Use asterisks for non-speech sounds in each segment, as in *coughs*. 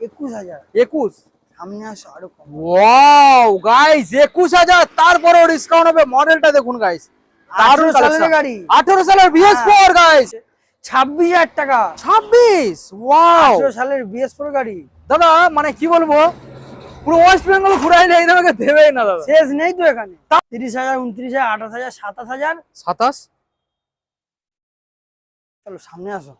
একুশ হাজার। একুশ? সামনে আসো আরও কম ওয়াও গাইস একুশ হাজার তারপরেও ডিসকাউন্ট হবে। মডেলটা দেখুন গাইস দারুণ 18 সালের গাড়ি। আঠেরো সালের বিএস ফোর গাইস ছাব্বিশ হাজার টাকা। ছাব্বিশ? ওয়াও সালের বিএস ফোর গাড়ি। দাদা মানে কি বলব? পুরো ওয়েস্ট বেঙ্গল ঘুরাই নেই তোমাকে দেবেই না দাদা। শেষ নেই তো এখানে। তিরিশ হাজার উনত্রিশ হাজার আঠাশ হাজার সাতাশ হাজার। সাতাশ? চলো সামনে আসো।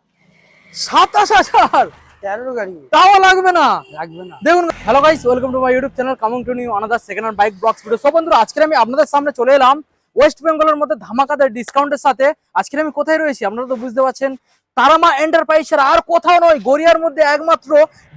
সাতাশ হাজার? তেরোর গাড়ি। তাও লাগবে না? লাগবে না। দেখুন hello guys welcome to my YouTube channel coming to new another second hand bike blogs video সব বন্ধুরা আজকে আমি আপনাদের সামনে চলে এলাম ওয়েস্ট বেঙ্গলের মধ্যে ধামাকাদার ডিসকাউন্টের সাথে। আজকে আমি কোথায় রয়েছি আপনারা তো বুঝতে পারছেন? তারামা এন্টারপ্রাইজের আর কোথাও নয় গড়িয়ার মধ্যে একমাত্র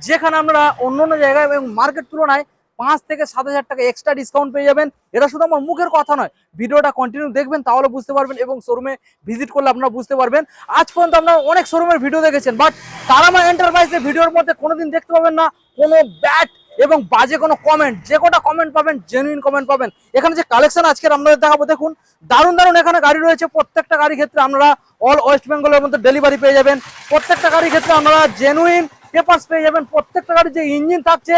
যেখানে আমরা অন্য অন্য জায়গায় এবং মার্কেট তুলনায় পাঁচ থেকে সাত হাজার টাকা এক্সট্রা ডিসকাউন্ট পেয়ে যাবেন। এটা শুধু আমার মুখের কথা নয়, ভিডিওটা কন্টিনিউ দেখবেন, তাহলে বুঝতে পারবেন এবং শোরুমে ভিজিট করলে আপনারা বুঝতে পারবেন। আজ পর্যন্ত আপনারা অনেক শোরুমের ভিডিও দেখেছেন বাট তারামা এন্টারপ্রাইজের ভিডিওর মধ্যে কোনোদিন দেখতে পাবেন না কোনো ব্যাট এবং বাজে কোনো কমেন্ট যে কটা কমেন্ট পাবেন জেনুইন কমেন্ট পাবেন। এখানে যে কালেকশন আজকে আপনাদের দেখাবো, দেখুন, দারুণ দারুণ এখানে গাড়ি রয়েছে। প্রত্যেকটা গাড়ির ক্ষেত্রে আপনারা অল ওয়েস্ট বেঙ্গলের মধ্যে ডেলিভারি পেয়ে যাবেন। প্রত্যেকটা গাড়ির ক্ষেত্রে আপনারা জেনুইন পেপার্স পেয়ে যাবেন। প্রত্যেকটা গাড়ির যে ইঞ্জিন থাকছে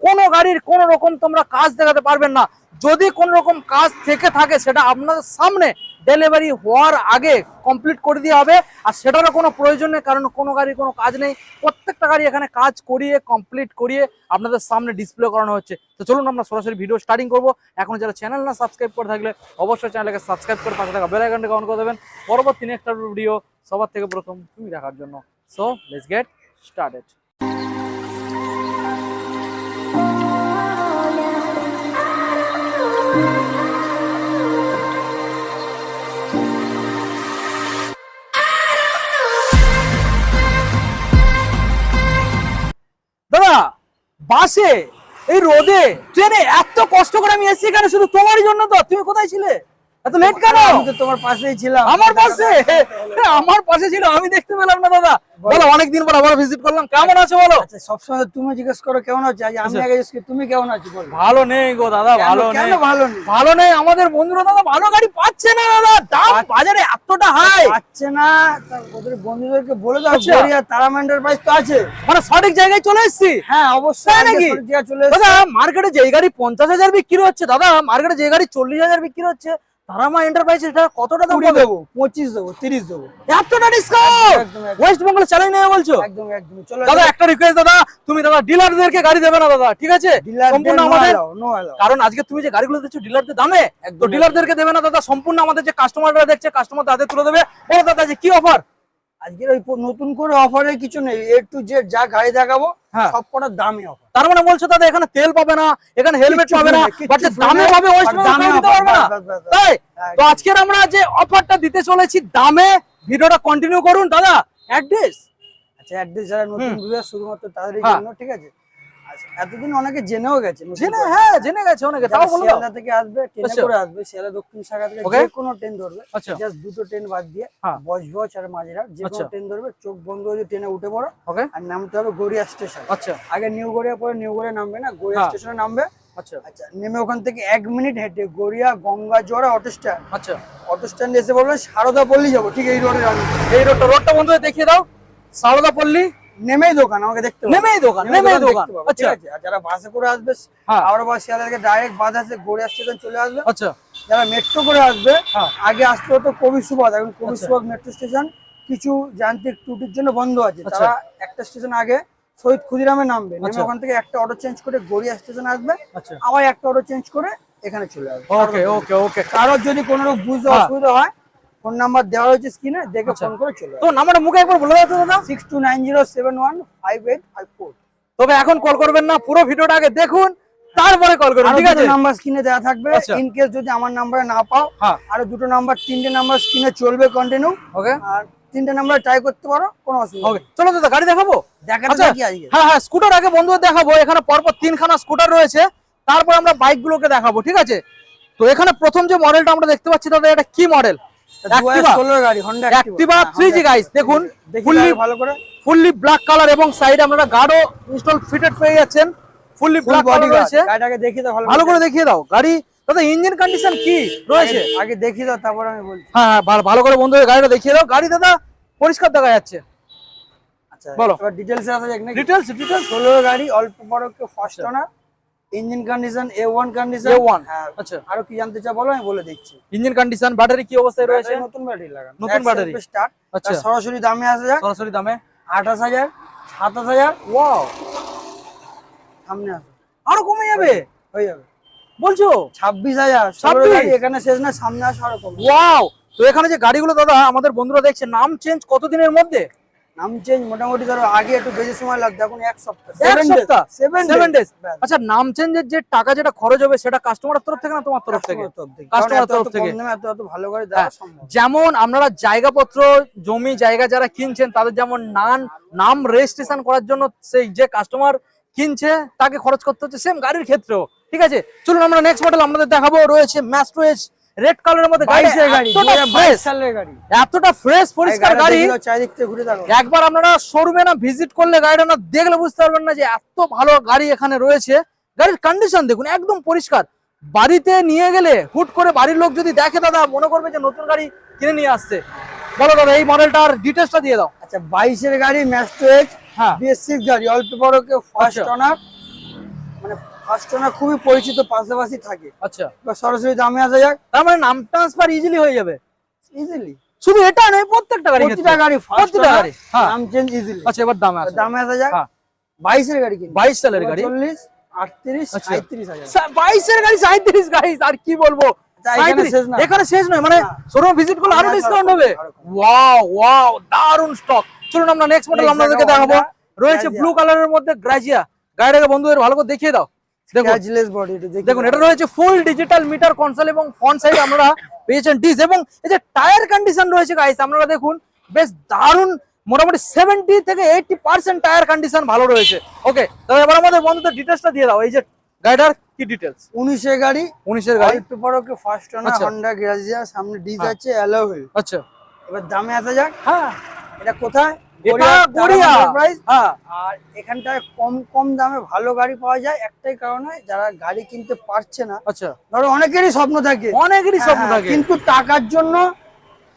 কোনো গাড়ির কোনো রকম তোমরা কাজ দেখাতে পারবেন না। যদি কোনো রকম কাজ থেকে থাকে, সেটা আপনাদের সামনে ডেলিভারি হওয়ার আগে কমপ্লিট করে দেওয়া হবে। আর সেটারও কোনো প্রয়োজন নেই, কারণ কোনো গাড়ির কোনো কাজ নেই। প্রত্যেকটা গাড়ি এখানে কাজ করিয়ে কমপ্লিট করিয়ে আপনাদের সামনে ডিসপ্লে করানো হচ্ছে। তো চলুন আমরা সরাসরি ভিডিও স্টার্টিং করব। এখন যারা চ্যানেল না সাবস্ক্রাইব করে থাকলে অবশ্যই চ্যানেলকে সাবস্ক্রাইব করে পাশে থাকা বেল আইকনটাকে অন করে দেবেন। পরবর্তী নেক্সট ভিডিও সবার থেকে প্রথম তুমি দেখার জন্য। সো লেটস গেট স্টার্টেড বাসে, এই রোদে, ট্রেনে এত কষ্ট করে আমি এসেছি এখানে শুধু তোমারই জন্য তো। তুমি কোথায় ছিলে? এত লেট কেন? আমি তো তোমার পাশেই ছিলাম। আমার পাশে? আমার পাশে ছিল আমি দেখতে পেলাম না দাদা। বলো। অনেকদিন পর আবার ভিজিট করলাম। কেমন আছো বলো? সবসময় তুমি জিজ্ঞেস করো কেমন আছো? আমি। আগে তুমি কেমন আছো বলো। ভালো নেই গো দাদা ভালো নেই। ভালো নেই? ভালো নেই আমাদের বন্ধুরা দাদা ভালো গাড়ি পাচ্ছে না দাদা। দাম বাজারে এতটা হাই পাচ্ছে না ওদের বন্ধুদেরকে বলে দাও আচ্ছা। গড়িয়া তারামান্ডার তো আছে। মানে সঠিক জায়গায় চলে এসেছি? হ্যাঁ অবশ্যই নাকি? দাদা মার্কেটে যে গাড়ি পঞ্চাশ হাজার বিক্রি হচ্ছে দাদা মার্কেটে যে গাড়ি চল্লিশ হাজার বিক্রি হচ্ছে তারামা এন্টারপ্রাইজ এটা কতটা দাম দেবো পঁচিশ দেবো তিরিশ দেবো। এতটা ডিসকাউন্ট ওয়েস্ট বেঙ্গল চ্যালেঞ্জ নেবে বলছো? একদম একদম। চলো দাদা একটা রিকোয়েস্ট দাদা তুমি দাদা ডিলারদেরকে গাড়ি দেবে না দাদা ঠিক আছে? সম্পূর্ণ আমাদের কারণ আজকে তুমি যে গাড়িগুলো দিচ্ছ ডিলারদের দামে তো ডিলারদেরকে দেবে না দাদা সম্পূর্ণ আমাদের যে কাস্টমাররা দেখছে কাস্টমার তাদের তুলে দেবে। বলো দাদা যে কি অফার আজকের ওই নতুন করে অফারের কিছু নেই এ টু জেড যা গাড়ি দেখাবো হ্যাঁ। সব কটার দামই অফার তার মানে বলছো দাদা এখানে তেল পাবে না এখানে হেলমেট পাবে না বাট দামে নেই, পাবে ওয়েস্ট বেঙ্গল দামে দিতে পারবে না বাস, বাস, বাস, বাস। তাই হ্যাঁ, তো আজকের আমরা যে অফারটা দিতে চলেছি দামে ভিডিওটা কন্টিনিউ করুন দাদা অ্যাড্রেস আচ্ছা অ্যাড্রেস যারা নতুন। ভিউয়ার শুধুমাত্র তাদেরই হ্যাঁ। জন্য ঠিক আছে এতদিন অনেকে জেনেও গেছে জেনে হ্যাঁ জেনে গেছে অনেকে তাও বলো শিয়ালদা থেকে আসবে ট্রেনে আচ্ছা। করে আসবে শিয়ালদা দক্ষিণ শাখা থেকে যে কোনো ট্রেন ধরবে আচ্ছা। জাস্ট দুটো ট্রেন বাদ দিয়ে হ্যাঁ। বজবজ আর মাঝেরহাট যে কোনো আচ্ছা। ট্রেন ধরবে চোখ বন্ধ হয়ে ট্রেনে উঠে পড়ো ওকে আর নামতে হবে গড়িয়া স্টেশন। আচ্ছা। আগে নিউ গড়িয়া পরে নিউ গড়িয়া নামবে না গড়িয়া হ্যাঁ। স্টেশনে নামবে। আচ্ছা। আচ্ছা নেমে ওখান থেকে এক মিনিট হেঁটে গড়িয়া গঙ্গা জোড়া অটো স্ট্যান্ড আচ্ছা। অটো স্ট্যান্ডে এসে বলবেন সারদা পল্লী যাব ঠিক এই রোডে এই রোডটা দেখিয়ে দাও সারদা পল্লী নেমেই দোকান আমাকে দেখতে নেমেই দোকান নেমেই দোকান আচ্ছা। যারা বাসে করে আসবে হ্যাঁ। হাওড়া বাস শিয়ালদা থেকে ডাইরেক্ট বাস আছে গড়িয়া স্টেশন চলে আসবে। আচ্ছা। যারা মেট্রো করে আসবে হ্যাঁ। আগে আসতে হতো কবি সুবাদ এখন কবি। সুবাদ মেট্রো স্টেশন কিছু যান্ত্রিক ত্রুটির জন্য বন্ধ আছে। আচ্ছা। তারা একটা স্টেশন আগে শহীদ ক্ষুদিরামে নামবে। নেমে আচ্ছা। ওখান থেকে একটা অটো চেঞ্জ করে গড়িয়া স্টেশন আসবে। আচ্ছা। আবার একটা অটো চেঞ্জ করে এখানে চলে আসবে। ওকে ওকে ওকে কারোর যদি কোনো রকম বুঝতে হ্যাঁ। অসুবিধা হয় ফোন নাম্বার দেওয়া হয়েছে স্ক্রিনে দেখে আচ্ছা। ফোন করে চলে তো নাম্বারটা মুখে একবার বলে দাও তো দাদা। Six two nine zero seven one five eight five four. তবে এখন কল করবেন না পুরো ভিডিওটা আগে দেখুন তারপরে কল করুন ঠিক আছে? নাম্বার স্ক্রিনে দেওয়া থাকবে আচ্ছা। ইন কেস যদি আমার নাম্বারে না পাও হ্যাঁ। আরও দুটো নাম্বার তিনটে নাম্বার স্ক্রিনে চলবে কন্টিনিউ ওকে আর তিনটে নাম্বার ট্রাই করতে পারো কোনো অসুবিধা ওকে চলো দাদা গাড়ি দেখাবো? দেখাতে আচ্ছা। থাকি আজকে। হ্যাঁ হ্যাঁ স্কুটার আগে বন্ধুদের দেখাবো এখানে পরপর তিনখানা স্কুটার রয়েছে। তারপর আমরা বাইক গুলোকে দেখাবো ঠিক আছে? তো এখানে প্রথম যে মডেলটা আমরা দেখতে পাচ্ছি দাদা এটা কি মডেল Activa। ষোলোর গাড়ি Honda Activa three G guys দেখুন ফুললি ফুললি ভালো করে। ফুললি ব্ল্যাক কালার এবং সাইডে আপনারা গার্ডও ইনস্টল ফিটেড পেয়ে যাচ্ছেন। ফুললি ব্ল্যাক বডি রয়েছে। গাড়িটাকে দেখিয়ে দাও ভালো ভালো করে দেখিয়ে দাও। গাড়ি দাদা ইঞ্জিন কন্ডিশন কি রয়েছে? আগে- দেখিয়ে দাও তারপর আমি বলছি। হ্যাঁ হ্যাঁ ভালো করে বন্ধুদের গাড়িটা দেখিয়ে দাও। গাড়ি দাদা পরিষ্কার দেখা যাচ্ছে। আচ্ছা বলো। ডিটেলস যাক ডিটেলস ডিটেলস ষোলো গাড়ি অল্প বড়কে ফার্স্ট আচ্ছা। Owner engine condition A one condition A1 হ্যাঁ আচ্ছা। আরও কি জানতে চাও বলো আমি বলে দিচ্ছি। ইঞ্জিন কন্ডিশন ব্যাটারি কি অবস্থায় রয়েছে? নতুন ব্যাটারি লাগানো। নতুন battery? স্টার্ট আচ্ছা। সরাসরি দামে আসা যাক। সরাসরি দামে। আঠাশ হাজার সাতাশ হাজার। ওয়াও সামনে আসো। আরও কমে যাবে? হয়ে যাবে। বলছো? ছাব্বিশ হাজার। ষোলো 26? এখানে শেষ না সামনে আসো আরও কম। ওয়াও তো এখানে যে গাড়িগুলো দাদা আমাদের বন্ধুরা দেখছে নাম চেঞ্জ কতদিনের মধ্যে? নাম চেঞ্জ মোটামুটি ধরো আগে একটু বেশি সময় লাগতো এখন এক সপ্তাহ। এক সপ্তাহ? সেভেন সেভেন ডেজ আচ্ছা নাম চেঞ্জের যে টাকা যেটা খরচ হবে সেটা কাস্টমারের তরফ থেকে না তোমার তরফ থেকে? কাস্টমার তরফ থেকে। ভালো দেওয়া হ্যাঁ। যেমন আপনারা জায়গাপত্র জমি জায়গা যারা কিনছেন তাদের যেমন নান নাম রেজিস্ট্রেশন করার জন্য সেই যে কাস্টমার কিনছে তাকে খরচ করতে হচ্ছে সেম গাড়ির ক্ষেত্রেও। ঠিক আছে? চলুন আমরা নেক্সট মডেল আপনাদের দেখাবো। রয়েছে ম্যাস্ট্রো এজ রেড কালারের মধ্যে গাড়ি গাড়ি। দু এতটা হাজার ফ্রেশ বাইশ সালের গাড়ি। এতটা ফ্রেশ পরিষ্কার গাড়ি চারিদিক থেকে ঘুরে দেখো। একবার আপনারা শোরুমে না ভিজিট করলে গাড়িটা না দেখলে বুঝতে পারবেন না যে এত ভালো গাড়ি এখানে রয়েছে। গাড়ির কন্ডিশন দেখুন একদম পরিষ্কার। বাড়িতে নিয়ে গেলে হুট করে বাড়ির লোক যদি দেখে দাদা মনে করবে যে নতুন গাড়ি কিনে নিয়ে আসছে। বলো দাদা এই মডেলটার ডিটেলসটা দিয়ে দাও। আচ্ছা বাইশের গাড়ি ম্যাস্ট্রো এজ হ্যাঁ। বিএস সিক্স গাড়ি অল্প বড়কে ফার্স্ট আচ্ছা। ওনার মানে খুবই পরিচিত পাশাপাশি থাকে। আচ্ছা। সরাসরি দামে আসা যাক। তার মানে নাম ট্রান্সফার ইজিলি হয়ে যাবে? ইজিলি শুধু এটা নয় প্রত্যেকটা গাড়ি প্রতিটা গাড়ি প্রতিটা গাড়ি, হ্যাঁ। নাম চেঞ্জ ইজিলি আচ্ছা এবার দামে আছে দামে আসা যাক। হ্যাঁ। গাড়ি কিন্তু সালের গাড়ি? আচ্ছা। গাড়ি আর কি বলব? আচ্ছা, এখানে শেষ নয় মানে। শোরুম ভিজিট করলে আরও ডিসকাউন্ট হবে। ওয়াও ওয়াও দারুণ স্টক চলুন আমরা নেক্সট মডেল আপনাদেরকে দেখাবো। রয়েছে। ব্লু কালারের মধ্যে গ্রাজিয়া গাড়িটাকে বন্ধুদের ভালো করে দেখিয়ে দাও। দেখুন এটা রয়েছে ফুল ডিজিটাল মিটার কনসোল এবং ফ্রন্ট সাইড আপনারা পেয়েছেন ডিস এবং এই যে টায়ার কন্ডিশন রয়েছে গাইস আপনারা দেখুন বেশ দারুণ মোটামুটি সেভেন্টি থেকে এইটি পার্সেন্ট টায়ার কন্ডিশন ভালো রয়েছে। ওকে তাহলে এবার আমাদের বন্ধুদের ডিটেলসটা দিয়ে দাও। এই যে গাড়িটার কি ডিটেলস উনিশের গাড়ি। উনিশের গাড়ি। অল্প বড়কে ফার্স্ট ওনার। হন্ডা গ্রাজিয়া সামনে ডিজ হ্যাঁ। আছে অ্যালো আচ্ছা। এবার দামে আসা যাক। হ্যাঁ। এটা কোথায়? এটা গড়িয়া প্রাইস হ্যাঁ। আর এখানটায় কম কম দামে ভালো গাড়ি পাওয়া যায়। একটাই কারণে যারা গাড়ি কিনতে পারছে না আচ্ছা। ধরো অনেকেরই স্বপ্ন থাকে। অনেকেরই স্বপ্ন হ্যাঁ, থাকে। কিন্তু টাকার জন্য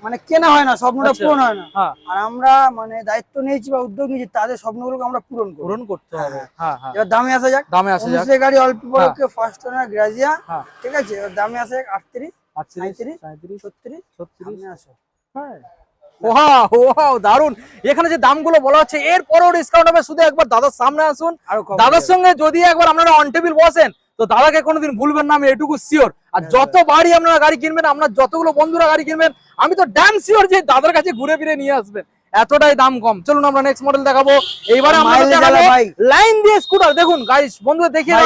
মানে কেনা হয় না স্বপ্নটা আচ্ছা। পূরণ হয় না। হ্যাঁ। আর আমরা মানে দায়িত্ব নিয়েছি বা উদ্যোগ নিয়েছি তাদের স্বপ্নগুলোকে আমরা পূরণ করব পূরণ করতে হবে। হ্যাঁ। হ্যাঁ এবার দামে আসা যাক। দামে আসে যাক। গাড়ি অল্প ফার্স্ট ওনার গ্রাজিয়া হ্যাঁ। ঠিক আছে? এবার দামে আসা যাক আটত্রিশ আটত্রিশ ছত্রিশ। ছত্রিশ। আসো। হ্যাঁ। ওয়াও ওয়াও দারুণ এখানে যে দামগুলো বলা হচ্ছে এর পরেও ডিসকাউন্ট হবে। শুধু একবার দাদার সামনে আসুন। দাদার সঙ্গে যদি একবার আপনারা অন টেবিল বসেন তো দাদাকে কোনোদিন ভুলবেন না আমি এটুকু শিওর আর যত বাড়ি আপনারা গাড়ি কিনবেন আপনার যতগুলো বন্ধুরা গাড়ি কিনবেন আমি তো ড্যাম শিওর যে দাদার কাছে ঘুরে ফিরে নিয়ে আসবেন। এতটাই দাম কম। চলুন আমরা নেক্সট মডেল দেখাবো। এইবারে। লাইন দিয়ে স্কুটার দেখুন গাইস বন্ধুরা দেখিয়ে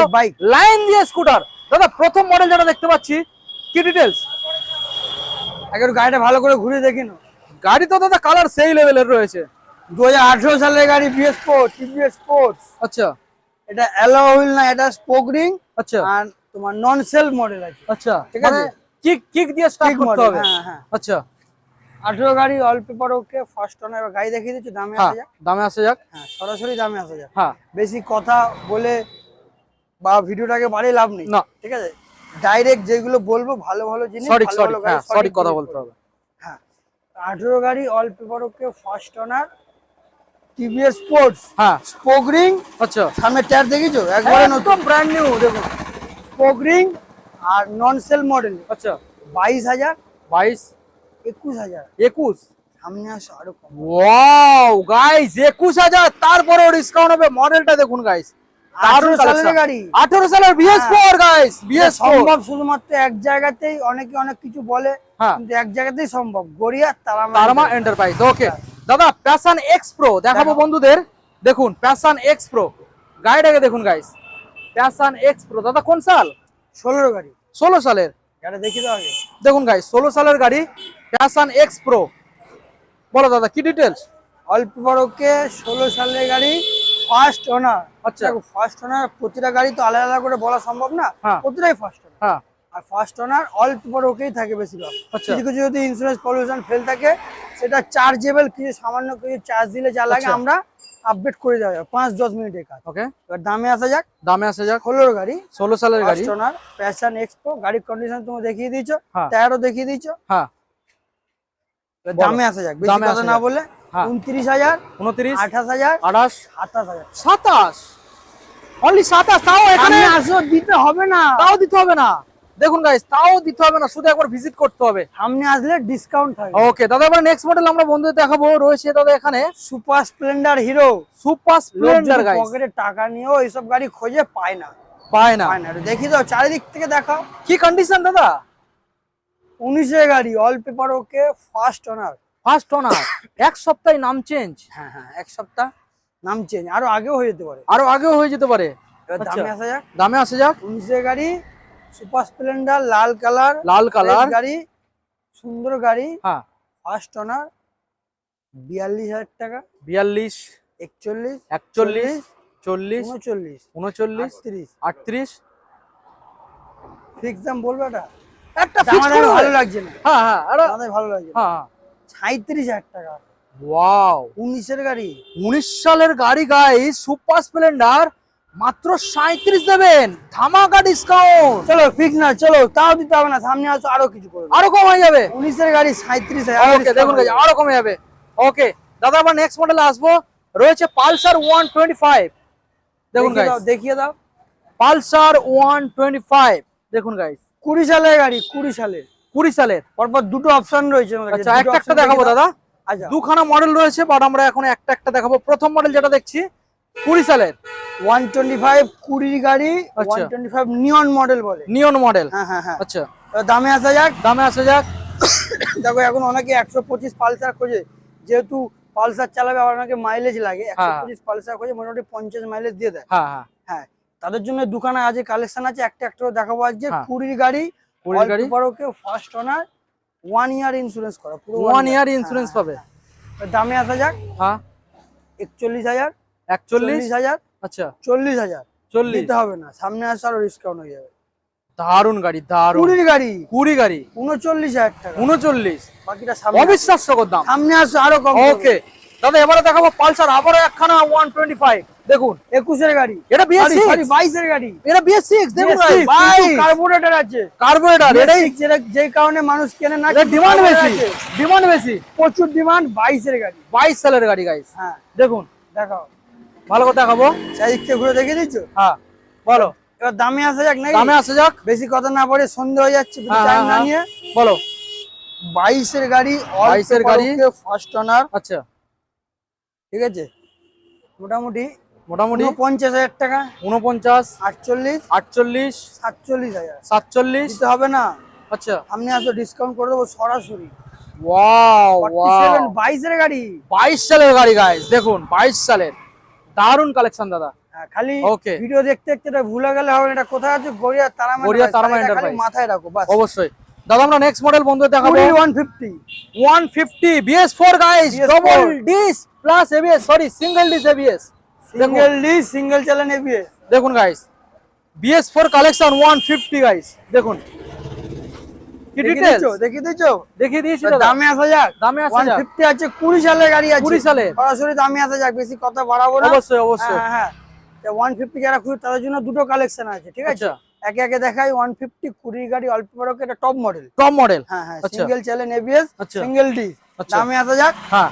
লাইন দিয়ে স্কুটার দাদা প্রথম মডেল যেটা দেখতে পাচ্ছি কি ডিটেলস একবার গাড়িটা ভালো করে ঘুরে দেখে নাও। গাড়ি তো দাদা কালার সেই লেভেলের রয়েছে। দু সালের গাড়ি বিএস স্পোর্ট টিভিএস স্পোর্টস আচ্ছা। এটা অ্যালো হুইল না এটা স্পোক রিং আচ্ছা। আর তোমার নন সেলফ মডেল আছে। আচ্ছা। ঠিক মানে আছে। কিক কিক দিয়ে স্টার্ট করতে হবে। হ্যাঁ হ্যাঁ। আচ্ছা। আঠেরো গাড়ি all paper okay first owner গাড়ি দেখিয়ে দিচ্ছি দামে হ্যাঁ আসা যাক। দামে আসে যাক। হ্যাঁ সরাসরি দামে আসা যাক। হ্যাঁ। বেশি কথা বলে বা ভিডিওটাকে বাড়িয়ে লাভ নেই। না। ঠিক আছে? ডাইরেক্ট যেগুলো বলব ভালো ভালো জিনিস সঠিক সঠিক কথা বলতে হবে। আঠেরো গাড়ি all paper okay first owner TVS sports হ্যাঁ। স্পোক রিং আচ্ছা। সামনে টায়ার দেখিছো? একবারে নতুন। ব্র্যান্ড নিউ দেখুন স্পোক রিং আর নন সেল মডেল আচ্ছা। বাইশ হাজার বাইশ। একুশ হাজার। একুশ? সামনে আসো আরও ওয়াও গাইস একুশ হাজার তারপরেও ডিসকাউন্ট হবে। মডেলটা দেখুন গাইস দারুণ সালের গাড়ি। আঠেরো সালের বিএস গাইস এটা সম্ভব শুধুমাত্র এক জায়গাতেই অনেকে অনেক কিছু বলে হ্যাঁ। কিন্তু এক জায়গাতেই সম্ভব। গড়িয়া তারামা তারমা এন্টারপ্রাইজ ওকে দাদা প্যাশন এক্স প্রো দেখাবো বন্ধুদের। দেখুন প্যাশন এক্স প্রো গাড়িটাকে দেখুন গাইস প্যাশন এক্স প্রো দাদা কোন সাল? ষোলোর গাড়ি। ষোলো সালের। এটা দেখি আগে। দেখুন গাইস ষোলো সালের গাড়ি প্যাশন এক্স প্রো বলো দাদা কি ডিটেলস অল্প বড়কে ষোলো সালের গাড়ি ফার্স্ট ওনার আচ্ছা। ফার্স্ট ওনার প্রতিটা গাড়ি তো আলাদা আলাদা করে বলা সম্ভব না হ্যাঁ। প্রতিটাই ফার্স্ট ওনার হ্যাঁ। আর ফার্স্ট ওনার অল্প বড় ওকেই থাকে বেশিরভাগ। আচ্ছা। কিছু কিছু যদি ইন্স্যুরেন্স পলিউশন ফেল থাকে সেটা চার্জেবল কিছু সামান্য কিছু চার্জ দিলে যা লাগে আচ্ছা। আমরা আপডেট করে দেওয়া যাবে পাঁচ দশ মিনিটের কাজ। ওকে এবার দামে আসা যাক। দামে আসা যাক। ষোলোর গাড়ি। ষোলো সালের গাড়ি। ওনার প্যাশন এক্সপো গাড়ির কন্ডিশন তুমি দেখিয়ে দিয়েছ হ্যাঁ। টায়ারও দেখিয়ে দিয়েছ। হ্যাঁ। এবার দামে আসা যাক। বেশি দামে কথা আসা না বলে হ্যাঁ। উনত্রিশ হাজার উনত্রিশ আঠাশ হাজার আঠাশ হাজার। সাতাশ? অনলি সাতাশ তাও এখানে এখানে আসো দিতে হবে না। তাও দিতে হবে না। দেখুন গাইস তাও দিতে হবে না শুধু একবার ভিজিট করতে হবে। সামনে আসলে ডিসকাউন্ট থাকবে। ওকে দাদা এবার নেক্সট মডেল আমরা বন্ধুদের দেখাবো। রয়েছে দাদা এখানে। Super Splendor Hero Super Splendor guys পকেটে টাকা নিয়েও এইসব গাড়ি খোঁজে পায় না। পায় না। দেখি দাও চারিদিক থেকে দেখাও। কি কন্ডিশন দাদা? উনিশের গাড়ি all paper okay first owner first owner *coughs* এক সপ্তাহে নাম চেঞ্জ হ্যাঁ হ্যাঁ এক সপ্তাহ নাম চেঞ্জ আরও আগেও হয়ে যেতে পারে। আরও আগেও হয়ে যেতে পারে। আচ্ছা। দামে আসা যাক। দামে আসা যাক। উনিশের গাড়ি সুপার স্প্লেন্ডার লাল কালার লাল কালার। গাড়ি সুন্দর গাড়ি। হ্যাঁ। ফার্স্ট ওনার বিয়াল্লিশ হাজার টাকা। বিয়াল্লিশ একচল্লিশ একচল্লিশ চল্লিশ উনচল্লিশ উনচল্লিশ তিরিশ আটত্রিশ। ফিক্স দাম বলবে এটা একটা ফিক্স ভালো লাগছে না। হ্যাঁ হ্যাঁ ভালো লাগছে হ্যাঁ। সাঁত্রিশ হাজার টাকা। ওয়াও। উনিশের গাড়ি। উনিশ সালের গাড়ি গাই সুপার স্প্লেন্ডার মাত্র সাঁত্রিশ দেবেন। ধামাকা ডিসকাউন্ট চলো ফিক্স না চলো তাও দিতে হবে না সামনে আসো আরও কিছু করে আরও কম হয়ে যাবে। উনিশের গাড়ি সাঁত্রিশ ওকে দেখুন আরও কমে যাবে। ওকে দাদা আবার নেক্সট মডেলে আসব। রয়েছে পালসার ওয়ান টোয়েন্টি ফাইভ। দেখুন দেখিয়ে দাও দেখিয়ে দাও। Pulsar one twenty five. দেখুন গাইস কুড়ি সালের গাড়ি কুড়ি সালের। কুড়ি সালের। পরপর দুটো অপশন রয়েছে আচ্ছা একটা একটা দেখাবো দাদা। আচ্ছা। দুখানা মডেল রয়েছে বাট আমরা এখন একটা একটা দেখাবো। প্রথম মডেল যেটা দেখছি কুড়ি সালের। ওয়ান টোয়েন্টি ফাইভ কুড়ির গাড়ি। One twenty five Neon model বলে। নিয়ন মডেল হ্যাঁ হ্যাঁ হ্যাঁ। আচ্ছা। দামে আসা যাক। দামে আসা যাক। দেখো এখন অনেকে একশো পঁচিশ পালসার খোঁজে। যেহেতু পালসার চালাবে আবার অনেকে মাইলেজ লাগে। একশো হ্যাঁ। পঁচিশ পালসার খোঁজে মোটামুটি পঞ্চাশ মাইলেজ দিয়ে দেয়। হ্যাঁ হ্যাঁ। হ্যাঁ। তাদের জন্য দুখানা আছে কালেকশন আছে একটা একটা দেখাবো আজকে। হ্যাঁ। কুড়ির গাড়ি কুড়ির গাড়ি? বড়কে first owner one year insurance করা পুরো ওয়ান ইয়ার ইন্স্যুরেন্স পাবে? এবার দামে আসা যাক। হ্যাঁ। একচল্লিশ হাজার একচল্লিশ? হাজার আচ্ছা। চল্লিশ হাজার। চল্লিশ। দিতে হবে না সামনে আসা আরও ডিসকাউন্ট হয়ে যাবে। দারুণ গাড়ি দারুণ কুড়ির গাড়ি? কুড়ি গাড়ি। উনচল্লিশ হাজার টাকা। উনচল্লিশ। বাকিটা অবিশ্বাস্যকর দাম। সামনে আসো আরও কম ওকে দাদা এবারে দেখাবো পালসার আবারও একখানা ওয়ান টোয়েন্টি ফাইভ দেখুন একুশের গাড়ি। এটা বিএস সরি সরি বাইশের গাড়ি। এটা বিএস সিক্স দেখুন BS6 কার্বোরেটর আছে। কার্বোরেটর এটাই যে কারণে মানুষ কেনে না ডিমান্ড বেশি ডিমান্ড বেশি। প্রচুর ডিমান্ড বাইশের গাড়ি। বাইশ সালের গাড়ি গাইস হ্যাঁ। দেখুন দেখাও। ভালো করে দেখাবো। চারিদিক ঘুরে দেখে দিচ্ছ? হ্যাঁ বলো। এবার দামে আসা যাক নাকি? দামে আসা যাক। বেশি কথা না পড়ে সন্ধে হয়ে যাচ্ছে হ্যাঁ, হ্যাঁ, না হ্যাঁ। নিয়ে। বলো। বাইশের গাড়ি 22 এর গাড়ি। ফার্স্ট ওনার আচ্ছা। ঠিক আছে? মোটামুটি মোটামুটি পঞ্চাশ হাজার টাকা। উনপঞ্চাশ আটচল্লিশ আটচল্লিশ সাতচল্লিশ হাজার। সাতচল্লিশ। হবে না। আচ্ছা। সামনে আসো ডিসকাউন্ট করে দেবো সরাসরি। বাইশের গাড়ি। বাইশ সালের গাড়ি গাইস দেখুন বাইশ সালের। দারুণ কালেকশন দাদা। হ্যাঁ, খালি Okay. ভিডিও দেখতে ভুলে গেলে হবে এটা কোথায় আছে? গড়িয়া। মাথায় রাখো বাস। অবশ্যই। দাদা আমরা নেক্সট মডেল বন্ধু দেখাবো। কুড়ি one fifty one fifty BS four guys BS4 double disc plus ABS sorry single disc ABS single D single channel ABS দেখুন। Guys BS four collection one fifty guys দেখুন কি দেখি ডিটেলস দিচ্ছ? দেখি দিচ্ছ? দেখিয়ে দিয়েছি দামে আসা যাক। দামে আসা ওয়ান যাক ফিফটি আছে কুড়ি সালের গাড়ি আছে। 20 সালের। সরাসরি দামে আসা যাক বেশি কথা বাড়াবো না। অবশ্যই অবশ্যই। হ্যাঁ হ্যাঁ। ওয়ান ফিফটি যারা খুঁজে তাদের জন্য দুটো কালেকশন আছে ঠিক আছে? আচ্ছা। একে একে দেখাই ওয়ান ফিফটি কুড়ির গাড়ি অল্প বড়কে এটা টপ মডেল টপ মডেল হ্যাঁ হ্যাঁ। Single ABS. Single D. দামে আসা যাক। হ্যাঁ।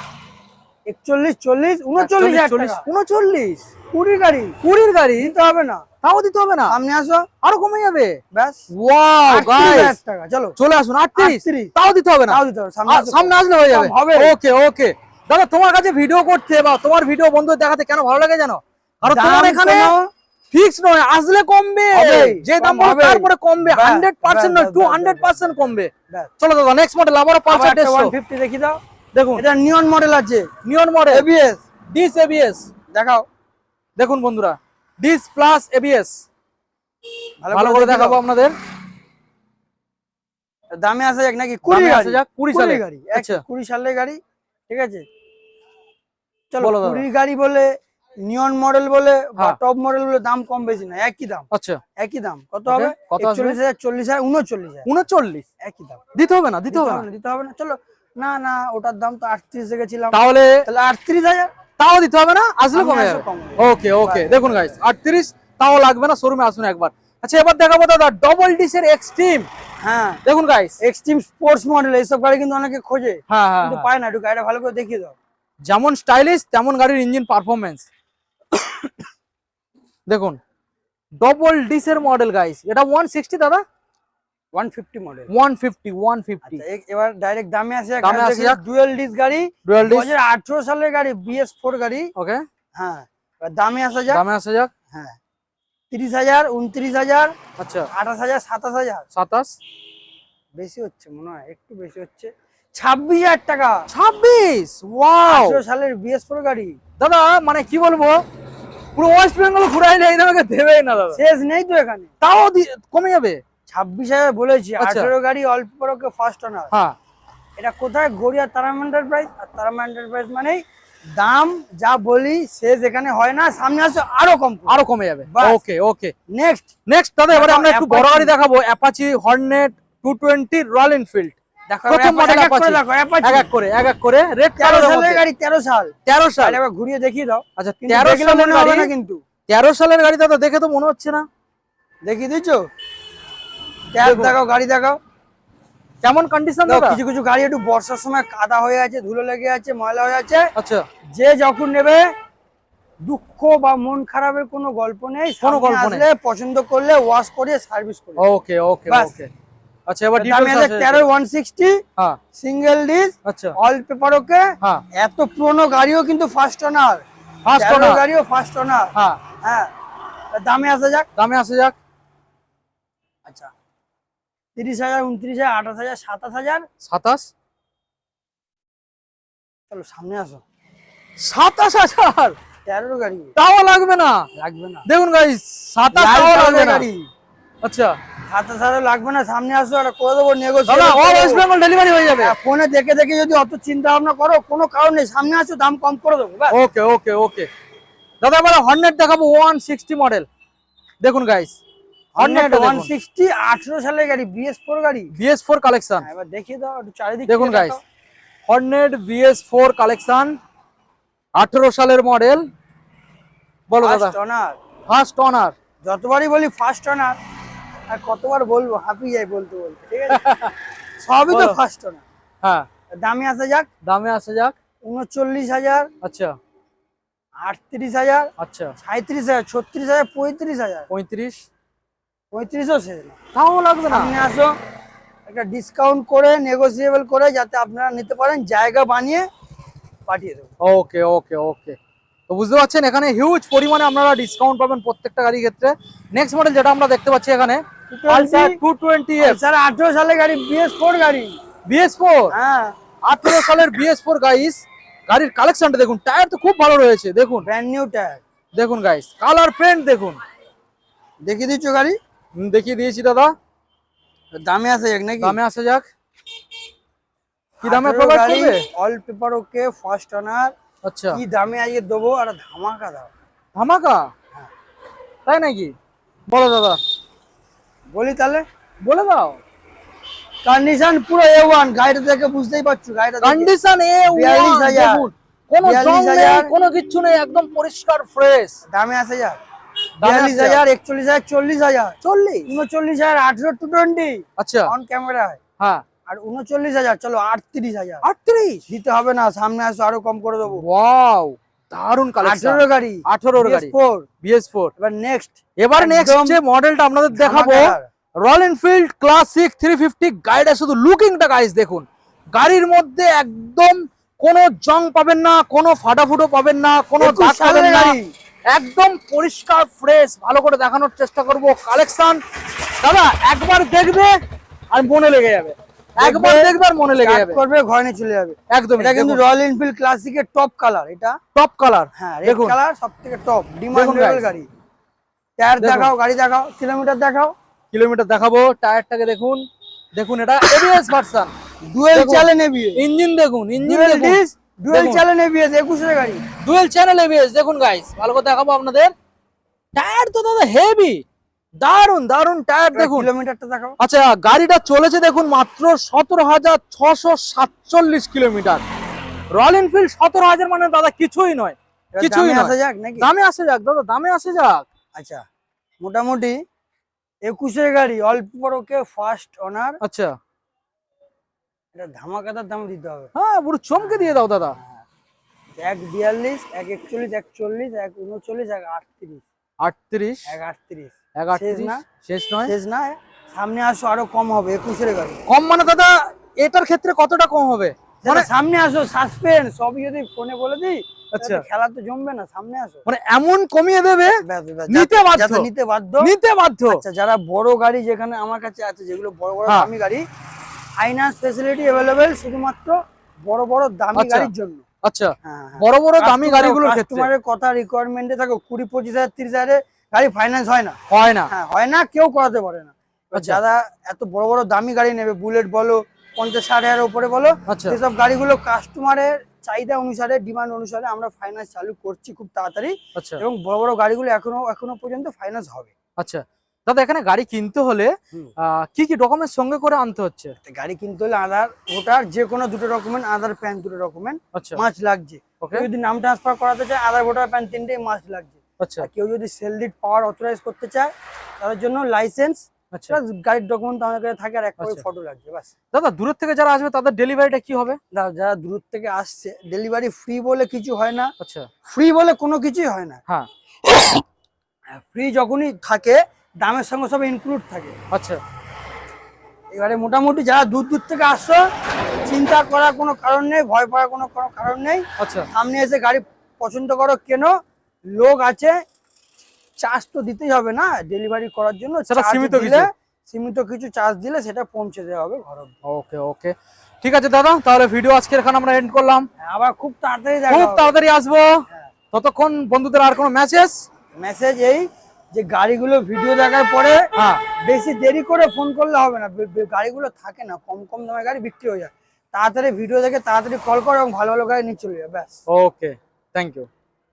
একচল্লিশ চল্লিশ উনচল্লিশ হাজার চল্লিশ। টাকা উনচল্লিশ? কুড়ির গাড়ি। কুড়ির গাড়ি? দিতে হবে না। তাও দিতে হবে না? সামনে আসো। আরও কমে যাবে? ব্যাস। ওয়াও গাইস টাকা। চলো। চলে আসুন 38 38 তাও দিতে হবে না? তাও দিতে হবে সামনে আসলে হয়ে যাবে। হবে। ওকে ওকে দাদা তোমার কাছে ভিডিও করতে বা তোমার ভিডিও বন্ধু দেখাতে কেন ভালো লাগে জানো? কারণ তোমার এখানে ফিক্স নয় আসলে কমবে। যে দাম বলব তারপরে কমবে। ব্যাস, হান্ড্রেড পার্সেন্ট নয় ব্যাস, টু ব্যাস, হান্ড্রেড পার্সেন্ট কমবে। ব্যাস। চলো দাদা নেক্সট মডেল পালসার আবার টেস্ট 150 দেখি দাও। দেখুন। এটা নিয়ন মডেল আছে। Neon model ABS disc ABS দেখাও। দেখুন বন্ধুরা ডিস প্লাস এবিএস ভালো করে দেখাবো আপনাদের। দামে আসা যাক নাকি? কুড়ি দামে গাড়ি আসা যাক, 20 কুড়ি সালে। গাড়ি। আচ্ছা। কুড়ি সালের গাড়ি ঠিক আছে? চলো বলো দাদা। কুড়ি গাড়ি বলে নিয়ন মডেল বলে বা হ্যাঁ। টপ মডেল বলে দাম কম বেশি না একই দাম। আচ্ছা। একই দাম। কত হবে? আসবে? হাজার চল্লিশ হাজার উনচল্লিশ হাজার। উনচল্লিশ? একই দাম। দিতে হবে না দিতে হবে না। দিতে হবে না। চলো না না ওটার দাম তো আটত্রিশ রেখেছিলাম। তাহলে তাহলে আটত্রিশ হাজার। তাও দিতে হবে না? আসলে কমে যাবে। ওকে ওকে দেখুন গাইস আটত্রিশ তাও লাগবে না শোরুমে আসুন একবার। আচ্ছা এবার দেখাবো দাদা ডবল ডিসের এক্সট্রিম হ্যাঁ। দেখুন গাইস এক্সট্রিম স্পোর্টস মডেল এইসব গাড়ি কিন্তু অনেকে খোঁজে। হ্যাঁ হ্যাঁ কিন্তু পায় না একটু গাড়িটা ভালো করে দেখিয়ে দাও। যেমন স্টাইলিশ তেমন গাড়ির ইঞ্জিন পারফরমেন্স দেখুন ডবল ডিসের মডেল গাইস এটা ওয়ান সিক্সটি দাদা? One fifty model one fifty one fifty আচ্ছা এ- এবার ডাইরেক্ট দামে আসে দামে আসে যাক। ডুয়েল ডিস গাড়ি ডুয়াল দু ডিস হাজার আঠারো সালের গাড়ি বিএস ফোর গাড়ি। ওকে হ্যাঁ এবার দামে আসা যাক। দামে আসা যাক। হ্যাঁ তিরিশ হাজার উনত্রিশ হাজার আচ্ছা। আঠাশ হাজার সাতাশ হাজার। সাতাশ? বেশি হচ্ছে মনে হয় একটু বেশি হচ্ছে। ছাব্বিশ হাজার টাকা। ছাব্বিশ? ওয়াও আঠারো সালের বিএস ফোর গাড়ি। দাদা মানে কি বলব? পুরো ওয়েস্ট বেঙ্গল ঘুরাইলে এই আমাকে দেবেই না দাদা। শেষ নেই তো এখানে। তাও কমে যাবে? ছাব্বিশ হাজার বলেছি আচ্ছা। আঠেরো গাড়ি অল্প পরকে ফার্স্ট অনার হ্যাঁ। এটা কোথায়? গড়িয়া তারাম এন্টারপ্রাইজ আর তারাম এন্টারপ্রাইজ মানেই দাম যা বলি শেষ এখানে হয় না সামনে আসে আরও কম আরও কমে যাবে। ওকে ওকে নেক্সট নেক্সট দাদা এবারে আমরা একটু বড় গাড়ি দেখাবো Apache Hornet two twenty Royal Enfield দেখো। দেখো তেরো সালের গাড়ি তেরো সাল। তেরো সাল। তাহলে ঘুরিয়ে দেখিয়ে দাও। আচ্ছা তেরো মনে হবে না কিন্তু। তেরো সালের গাড়ি দাদা দেখে তো মনে হচ্ছে না। দেখিয়ে দিচ্ছো দেখাও গাড়ি দেখাও। কেমন কন্ডিশন দেখো, কিছু কিছু গাড়ি একটু বর্ষার সময় কাদা হয়ে আছে ধুলো লেগে আছে ময়লা হয়ে আছে। আচ্ছা। যে যখন নেবে দুঃখ বা মন খারাপের কোনো গল্প নেই। কোনো গল্প নেই। পছন্দ করলে ওয়াশ করে সার্ভিস করে ওকে ওকে ওকে আচ্ছা এবার দামে আছে আছে তেরো ওয়ান সিক্সটি হ্যাঁ। সিঙ্গেল ডিস আচ্ছা। অল পেপার ওকে হ্যাঁ। এত পুরনো গাড়িও কিন্তু ফার্স্ট ওনার ফার্স্ট তেরো ওনার গাড়িও ফার্স্ট ওনার হ্যাঁ। হ্যাঁ। দামে আসা যাক। দামে আসে যাক। আচ্ছা। তিরিশ হাজার উনত্রিশ হাজার আঠাশ হাজার সাতাশ হাজার। সাতাশ? চলো সামনে আসো। সাতাশ হাজার? তেরোর গাড়ি। তাও লাগবে না? লাগবে না। দেখুন গাইস সাতাশ লাগবে গাড়ি। আচ্ছা। সাতাশ হাজার লাগবে না সামনে আসো আর করে দেবো নেগোসিয়েট ডেলিভারি হয়ে যাবে। ফোনে দেখে দেখে যদি অত চিন্তা ভাবনা করো কোনো কারণ নেই সামনে আসো দাম কম করে দেবো ওকে ওকে ওকে দাদা এবার হর্নেট দেখাবো ওয়ান সিক্সটি মডেল দেখুন গাইস আঠেরো সালের গাড়ি বিএস ফোর গাড়ি? বিএস ফোর কালেকশন হ্যাঁ, এবার দেখিয়ে দাও একটু চারিদিক দেখুন guys. Hornet BS four collection আঠেরো সালের মডেল বলো দাদা। ফার্স্ট অনার যতবারই বলি ফার্স্ট অনার আর কতবার বলব হাঁপি যাই বলতে বলতে ঠিক আছে? সবই তো ফার্স্ট না হ্যাঁ। দামে আসা যাক। দামে আসা যাক। উনচল্লিশ হাজার আচ্ছা। আটত্রিশ হাজার আচ্ছা। সাঁত্রিশ হাজার ছত্রিশ হাজার পঁয়ত্রিশ হাজার। পঁয়ত্রিশ। পঁয়ত্রিশও শেষ না। তাও লাগবে না। সামনে আসো। একটা ডিসকাউন্ট করে নেগোসিয়েবল করে যাতে আপনারা নিতে পারেন জায়গা বানিয়ে পাঠিয়ে দেবো। ওকে ওকে ওকে। বুঝতে পারছেন এখানে হিউজ পরিমাণে আপনারা ডিসকাউন্ট পাবেন প্রত্যেকটা গাড়ির ক্ষেত্রে। নেক্সট মডেল যেটা আমরা দেখতে পাচ্ছি এখানে স্যার গাড়ি বিএস ফোর গাড়ি। বিএস ফোর হ্যাঁ। আঠেরো সালের বিএস ফোর গাইস গাড়ির কালেকশনটা দেখুন টায়ার তো খুব ভালো রয়েছে দেখুন। ব্র্যান্ড নিউ টায়ার দেখুন গাইস কালার প্রিন্ট দেখুন। দেখিয়ে দিচ্ছ গাড়ি? দেখিয়ে দিয়েছি দাদা। দামে আসে যাক নাকি? দামে আসা যাক। কি দামে প্রোভাইড করবে? All paper okay first owner আচ্ছা। কি দামে আজকে দেবো আর ধামাকা দাও। ধামাকা? হ্যাঁ। তাই নাকি? বলো দাদা। বলি তাহলে। বলে দাও। কন্ডিশন পুরো এ ওয়ান গাড়িটা দেখে বুঝতেই পারছ গাড়িটা। কন্ডিশন এ 42,000 দেখুন কোনো জং নেই কোনো কিচ্ছু নেই একদম পরিষ্কার ফ্রেশ দামে যাক দামে বিয়াল্লিশ হাজার একচল্লিশ হাজার চল্লিশ হাজার। চল্লিশ? উনচল্লিশ হাজার আঠেরো টু টোয়েন্টি। আচ্ছা। অন ক্যামেরায় হ্যাঁ। আর উনচল্লিশ হাজার চলো আটত্রিশ হাজার। আটত্রিশ? দিতে হবে না সামনে আসো আরও কম করে দেবো। ওয়াও দারুণ আঠেরো গাড়ি। গাড়ি। ফোর। BS four. এবার নেক্সট এবার নেক্সট যে মডেলটা আপনাদের দেখাবো Royal Enfield Classic three fifty গাড়িটা শুধু লুকিংটা দেখুন। গাড়ির মধ্যে একদম কোনো জং পাবেন না কোনো ফাটাফুটো পাবেন না কোনো দাগ পাবেন না। একদম পরিষ্কার ফ্রেশ ভালো করে দেখানোর চেষ্টা করব। কালেকশন দাদা একবার দেখবে আর মনে লেগে যাবে। একবার দেখবে আর মনে লেগে যাবে। করবে ঘরে নিয়ে চলে যাবে। একদম এটা কিন্তু রয়্যাল এনফিল্ড ক্লাসিকের টপ কালার এটা। টপ কালার হ্যাঁ রেড কালার টপ ডিমান্ডেবল গাড়ি। টায়ার দেখাও গাড়ি দেখাও কিলোমিটার দেখাও। কিলোমিটার দেখাবো টায়ারটাকে দেখুন। দেখুন এটা ABS version dual channel ABS engine দেখুন ইঞ্জিন ডুয়েল দেখুন। ডুয়েল চ্যানেল এবিএস গাড়ি। ডুয়েল চ্যানেল এবিএস দেখুন গাইস ভালো করে দেখাবো আপনাদের। টায়ার তো দাদা হেভি দারুণ দারুণ টায়ার দেখুন। কিলোমিটারটা দেখাও আচ্ছা গাড়িটা চলেছে দেখুন মাত্র সতেরো হাজার ছশো সাতচল্লিশ কিলোমিটার রয়্যাল এনফিল্ড সতেরো হাজার মানে দাদা কিছুই নয়। কিছুই আসা যাক নাকি? দামে আসে যাক দাদা দামে আসে যাক। আচ্ছা মোটামুটি একুশের গাড়ি অল্প ওকে ফার্স্ট অনার আচ্ছা। এটা ধামাকাদার দাম দিতে হবে। হ্যাঁ পুরো চমকে দিয়ে দাও দাদা। এক বিয়াল্লিশ এক একচল্লিশ এক চল্লিশ এক উনচল্লিশ এক আটত্রিশ। আটত্রিশ। এক আটত্রিশ। শেষ না? শেষ নয় শেষ না সামনে আসো আরও কম হবে একুশের গাড়ি কম মানে দাদা এটার ক্ষেত্রে কতটা কম হবে মানে সামনে আসো সাসপেন্স সবই যদি ফোনে বলে দিই আচ্ছা। খেলা তো জমবে না সামনে আসো মানে এমন কমিয়ে দেবে নিতে বাধ্য। নিতে বাধ্য নিতে বাধ্য আচ্ছা যারা বড় গাড়ি যেখানে আমার কাছে আছে যেগুলো বড় বড় হ্যাঁ। দামি গাড়ি ফাইন্যান্স ফেসিলিটি শুধুমাত্র বড় বড় দামি আচ্ছা। গাড়ির জন্য আচ্ছা হ্যাঁ, হ্যাঁ। বড় বড় দামি Customer- গাড়িগুলোর ক্ষেত্রে customer কথা রিকোয়ারমেন্টে থাকে কুড়ি পঁচিশ হাজার তিরিশ হাজারে গাড়ি ফাইন্যান্স হয় না। হয় না। হ্যাঁ হয় না কেউ করাতে পারে না। আচ্ছা। যারা এত বড় বড় দামি গাড়ি নেবে বুলেট বলো পঞ্চাশ ষাট হাজার উপরে বলো আচ্ছা। সেসব গাড়িগুলো কাস্টমারের চাহিদা অনুসারে ডিমান্ড অনুসারে আমরা ফাইন্যান্স চালু করছি খুব তাড়াতাড়ি। আচ্ছা। এবং বড় বড় গাড়িগুলো এখনও এখনও পর্যন্ত ফাইন্যান্স হবে। আচ্ছা। দাদা এখানে গাড়ি কিনতে হলে কি কি ডকুমেন্ট সঙ্গে করে আনতে হচ্ছে? গাড়ি কিনতে হলে আধার ভোটার যে কোনো দুটো ডকুমেন্ট আধার প্যান দুটো ডকুমেন্ট মাছ লাগছে। ওকে যদি নাম ট্রান্সফার করাতে চায় আধার ভোটার প্যান তিনটেই মাছ লাগছে। আচ্ছা। কেউ যদি সেল ডিট পাওয়ার অথরাইজ করতে চায় তার জন্য লাইসেন্স আচ্ছা। গাড়ির ডকুমেন্ট আমাদের কাছে থাকে আর এক কপি আচ্ছা। ফটো লাগছে বাস। দাদা দূরের থেকে যারা আসবে তাদের ডেলিভারিটা কি হবে? যারা দূর থেকে আসছে ডেলিভারি ফ্রি বলে কিছু হয় না। আচ্ছা। ফ্রি বলে কোনো কিছুই হয় না। হ্যাঁ। ফ্রি যখনই থাকে দামের সঙ্গে সব ইনক্লুড থাকে। আচ্ছা। এবারে মোটামুটি যারা দূর দূর থেকে আসছো চিন্তা করার কোনো কারণ নেই ভয় পাওয়ার কোনো কোনো কারণ নেই। আচ্ছা। সামনে এসে গাড়ি পছন্দ করো কেন লোক আছে চার্জ তো দিতেই হবে না ডেলিভারি করার জন্য সেটা সীমিত কিছু। সীমিত কিছু চার্জ দিলে সেটা পৌঁছে দেওয়া হবে ঘর ওকে ওকে ঠিক আছে দাদা তাহলে ভিডিও আজকে এখানে আমরা এন্ড করলাম। হ্যাঁ, আবার খুব তাড়াতাড়ি খুব তাড়াতাড়ি আসব। হ্যাঁ। ততক্ষণ বন্ধুদের আর কোনো মেসেজ মেসেজ এই যে গাড়িগুলো ভিডিও দেখার পরে হ্যাঁ। বেশি দেরি করে ফোন করলে হবে না। গাড়িগুলো থাকে না কম কম দামে গাড়ি বিক্রি হয়ে যায়। তাড়াতাড়ি ভিডিও দেখে তাড়াতাড়ি কল করো এবং ভালো ভালো গাড়ি নিয়ে চলে যাবে ব্যাস। Okay thank you